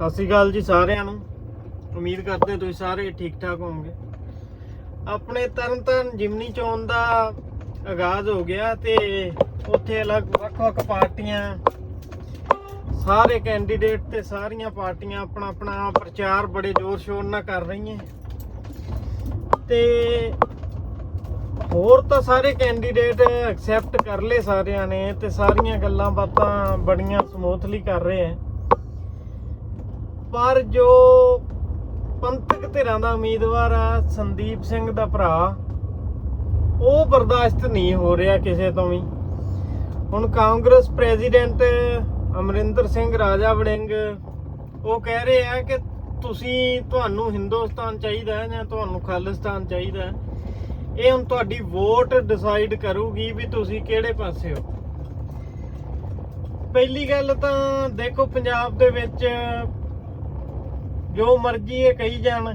ਸਤਿ ਸ਼੍ਰੀ ਅਕਾਲ ਜੀ ਸਾਰਿਆਂ ਨੂੰ। ਉਮੀਦ ਕਰਦੇ ਤੁਸੀਂ ਸਾਰੇ ਠੀਕ ਠਾਕ ਹੋਵੋਗੇ। ਆਪਣੇ ਤਰਨਤਾਰਨ ਜਿਮਨੀ ਚੋਣ ਦਾ ਆਗਾਜ਼ ਹੋ ਗਿਆ ਤੇ ਉੱਥੇ ਅਲੱਗ ਵੱਖ-ਵੱਖ ਪਾਰਟੀਆਂ, ਸਾਰੇ ਕੈਂਡੀਡੇਟ ਤੇ ਸਾਰੀਆਂ ਪਾਰਟੀਆਂ ਆਪਣਾ ਆਪਣਾ ਪ੍ਰਚਾਰ ਬੜੇ ਜ਼ੋਰ ਸ਼ੋਰ ਨਾਲ ਕਰ ਰਹੀਆਂ। ਤੇ ਹੋਰ ਤਾਂ ਸਾਰੇ ਕੈਂਡੀਡੇਟ ਐਕਸੈਪਟ ਕਰ ਲਏ ਸਾਰਿਆਂ ਨੇ ਤੇ ਸਾਰੀਆਂ ਗੱਲਾਂ ਬਾਤਾਂ ਬੜੀਆਂ ਸਮੂਥਲੀ ਕਰ ਰਹੇ ਆ। ਪਰ ਜੋ ਪੰਥਕ ਧਿਰਾਂ ਦਾ ਉਮੀਦਵਾਰ ਆ, ਸੰਦੀਪ ਸਿੰਘ ਦਾ ਭਰਾ, ਉਹ ਬਰਦਾਸ਼ਤ ਨਹੀਂ ਹੋ ਰਿਹਾ ਕਿਸੇ ਤੋਂ ਵੀ। ਹੁਣ ਕਾਂਗਰਸ ਪ੍ਰੈਜ਼ੀਡੈਂਟ ਅਮਰਿੰਦਰ ਸਿੰਘ, ਰਾਜਾ ਵੜਿੰਗ, ਉਹ ਕਹਿ ਰਹੇ ਆ ਕਿ ਤੁਸੀਂ, ਤੁਹਾਨੂੰ ਹਿੰਦੁਸਤਾਨ ਚਾਹੀਦਾ ਹੈ ਜਾਂ ਤੁਹਾਨੂੰ ਖਾਲਿਸਤਾਨ ਚਾਹੀਦਾ ਹੈ। ਇਹ ਹੁਣ ਤੁਹਾਡੀ ਵੋਟ ਡਿਸਾਈਡ ਕਰੂਗੀ ਵੀ ਤੁਸੀਂ ਕਿਹੜੇ ਪਾਸੇ ਹੋ। ਪਹਿਲੀ ਗੱਲ ਤਾਂ ਦੇਖੋ, ਪੰਜਾਬ ਦੇ ਵਿੱਚ ਜੋ ਮਰਜ਼ੀ ਇਹ ਕਹੀ ਜਾਣ।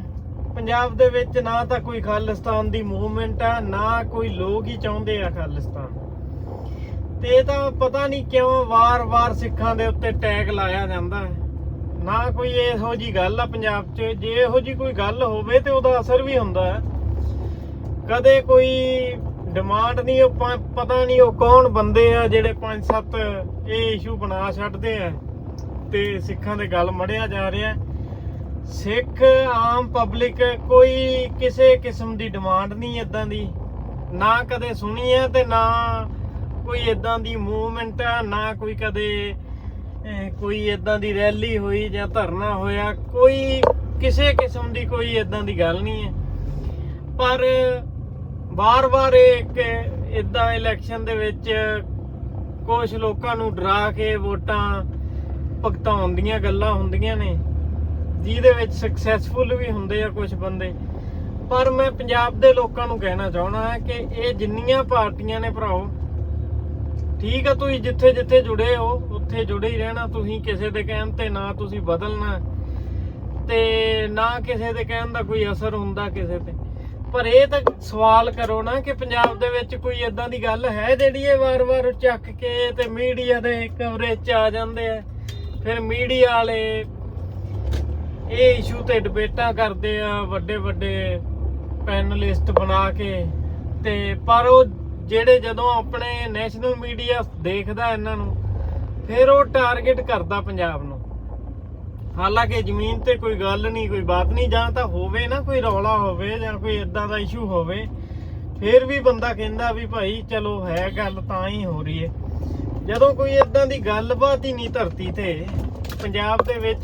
ਪੰਜਾਬ ਦੇ ਵਿੱਚ ਨਾ ਤਾਂ ਕੋਈ ਖਾਲਿਸਤਾਨ ਦੀ ਮੂਵਮੈਂਟ ਆ, ਨਾ ਕੋਈ ਲੋਕ ਹੀ ਚਾਹੁੰਦੇ ਆ ਖਾਲਿਸਤਾਨ। ਤੇ ਤਾਂ ਪਤਾ ਨਹੀਂ ਕਿਉਂ ਵਾਰ-ਵਾਰ ਸਿੱਖਾਂ ਦੇ ਉੱਤੇ ਟੈਗ ਲਾਇਆ ਜਾਂਦਾ ਹੈ। ਨਾ ਕੋਈ ਇਹੋ ਜੀ ਗੱਲ ਆ ਪੰਜਾਬ 'ਚ। ਜੇ ਇਹੋ ਜੀ ਕੋਈ ਗੱਲ ਹੋਵੇ ਤੇ ਉਹਦਾ ਅਸਰ ਵੀ ਹੁੰਦਾ ਹੈ। ਕਦੇ ਕੋਈ ਡਿਮਾਂਡ ਨਹੀਂ, ਉਹ ਪਤਾ ਨਹੀਂ ਉਹ ਕੌਣ ਬੰਦੇ ਆ ਜਿਹੜੇ ਪੰਜ ਸੱਤ ਇਹ ਇਸ਼ੂ ਬਣਾ ਛੱਡਦੇ ਆ ਤੇ ਸਿੱਖਾਂ ਦੇ ਗੱਲ ਮੜਿਆ ਜਾ ਰਿਹਾ ਸਿੱਖ ਆਮ ਪਬਲਿਕ ਕੋਈ ਕਿਸੇ ਕਿਸਮ ਦੀ ਡਿਮਾਂਡ ਨਹੀਂ ਇਦਾਂ ਦੀ। ਨਾ ਕਦੇ ਸੁਣੀ ਹੈ ਤੇ ਨਾ ਕੋਈ ਇਦਾਂ ਦੀ ਮੂਵਮੈਂਟ ਆ, ਨਾ ਕੋਈ ਕਦੇ ਕੋਈ ਇਦਾਂ ਦੀ ਰੈਲੀ ਹੋਈ ਜਾਂ ਧਰਨਾ ਹੋਇਆ। ਕੋਈ ਕਿਸੇ ਕਿਸਮ ਦੀ ਕੋਈ ਇਦਾਂ ਦੀ ਗੱਲ ਨਹੀਂ ਹੈ। ਪਰ ਬਾਰ-ਬਾਰ ਇੱਕ ਇਦਾਂ ਇਲੈਕਸ਼ਨ ਦੇ ਵਿੱਚ ਕੁਝ ਲੋਕਾਂ ਨੂੰ ਡਰਾ ਕੇ ਵੋਟਾਂ ਭੁਗਤਾਉਣ ਦੀਆਂ ਗੱਲਾਂ ਹੁੰਦੀਆਂ ਨੇ। ਜਿਹਦੇ ਵਿੱਚ ਸਕਸੈਸਫੁਲ ਵੀ ਹੁੰਦੇ ਆ ਕੁਝ ਬੰਦੇ। ਪਰ ਮੈਂ ਪੰਜਾਬ ਦੇ ਲੋਕਾਂ ਨੂੰ ਕਹਿਣਾ ਚਾਹਣਾ ਹੈ ਕਿ ਇਹ ਜਿੰਨੀਆਂ ਪਾਰਟੀਆਂ ਨੇ ਭਰਾਓ, ਠੀਕ ਆ ਤੁਸੀਂ ਜਿੱਥੇ ਜਿੱਥੇ ਜੁੜੇ ਹੋ, ਉੱਥੇ ਜੁੜੇ ਹੀ ਰਹਿਣਾ, ਤੁਸੀਂ ਕਿਸੇ ਦੇ ਕਹਿਣ ਤੇ ਨਾ ਤੁਸੀਂ ਬਦਲਣਾ। ਤੇ ਨਾ ਕਿਸੇ ਦੇ ਕਹਿਣ ਦਾ ਕੋਈ ਅਸਰ ਹੁੰਦਾ ਕਿਸੇ ਤੇ। ਪਰ ਇਹ ਤਾਂ ਸਵਾਲ ਕਰੋ ਨਾ ਕਿ ਪੰਜਾਬ ਦੇ ਵਿੱਚ ਕੋਈ ਇਦਾਂ ਦੀ ਗੱਲ ਹੈ ਜਿਹੜੀ ਇਹ ਵਾਰ-ਵਾਰ ਚੱਕ ਕੇ ਤੇ ਮੀਡੀਆ ਦੇ ਕਵਰੇਜ 'ਚ ਆ ਜਾਂਦੇ ਆ? ਫਿਰ ਮੀਡੀਆ ਵਾਲੇ ਇਹ ਇਸ਼ੂ ਤੇ ਡਿਬੇਟਾਂ ਕਰਦੇ ਆ, ਵੱਡੇ ਵੱਡੇ ਪੈਨਲਿਸਟ ਬਣਾ ਕੇ। ਤੇ ਪਰ ਉਹ ਜਿਹੜੇ ਜਦੋਂ ਆਪਣੇ ਨੈਸ਼ਨਲ ਮੀਡੀਆ ਦੇਖਦਾ ਇਹਨਾਂ ਨੂੰ, ਫਿਰ ਉਹ ਟਾਰਗੇਟ ਕਰਦਾ ਪੰਜਾਬ ਨੂੰ। ਹਾਲਾਂਕਿ ਜ਼ਮੀਨ ਤੇ ਕੋਈ ਗੱਲ ਨਹੀਂ, ਕੋਈ ਬਾਤ ਨਹੀਂ, ਜਾਂ ਤਾਂ ਹੋਵੇ ਨਾ ਕੋਈ ਰੌਲਾ ਹੋਵੇ, ਜਾਂ ਕੋਈ ਇਦਾਂ ਦਾ ਇਸ਼ੂ ਹੋਵੇ, ਫਿਰ ਵੀ ਬੰਦਾ ਕਹਿੰਦਾ ਵੀ ਭਾਈ ਚਲੋ ਹੈ ਗੱਲ ਤਾਂ ਹੀ ਹੋ ਰਹੀ ਹੈ ਜਦੋਂ ਕੋਈ ਇਦਾਂ ਦੀ ਗੱਲਬਾਤ ਹੀ ਨਹੀਂ ਧਰਤੀ ਤੇ, ਪੰਜਾਬ ਦੇ ਵਿੱਚ